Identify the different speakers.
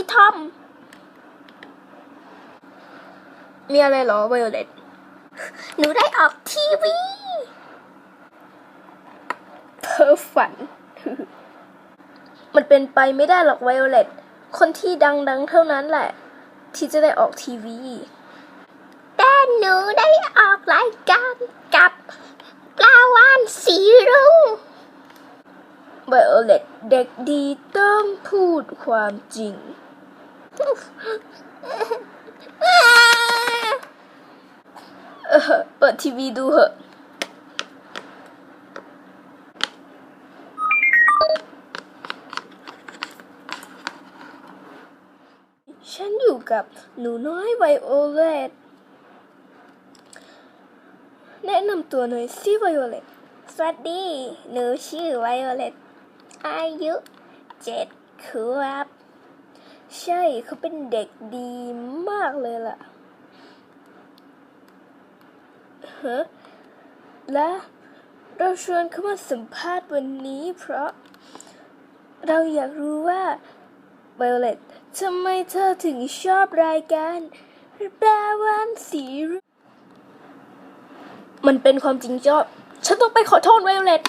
Speaker 1: พี่ทอม มีอะไรเหรอไวโอเลตหนูได้ออกทีวีเธอฝัน มันเป็นไปไม่ได้หรอกไวโอเลตคนที่ดังๆเท่านั้นแหละ ที่จะได้ออกทีวีแต่หนูได้ออกรายการกับปลาวานสีรุ้งไวโอเลตเด็กดีต้องพูดความจริง เออเปิดทีวีดูเหอะฉันอยู่กับหนูน้อยไวโอเลตแนะนำตัวหน่อยสิไวโอเลตสวัสดี หนูชื่อไวโอเลตอายุเจ็ดขวบ ใช่เขาเป็นเด็กดีมากเลยล่ะฮะและเราชวนเขามาสัมภาษณ์วันนี้ เพราะ เราอยากรู้ว่าไวโอเลตทำไมเธอถึงชอบรายการแปลวันสีรุ้งมันเป็นความจริงชอบฉันต้องไปขอโทษไวโอเลต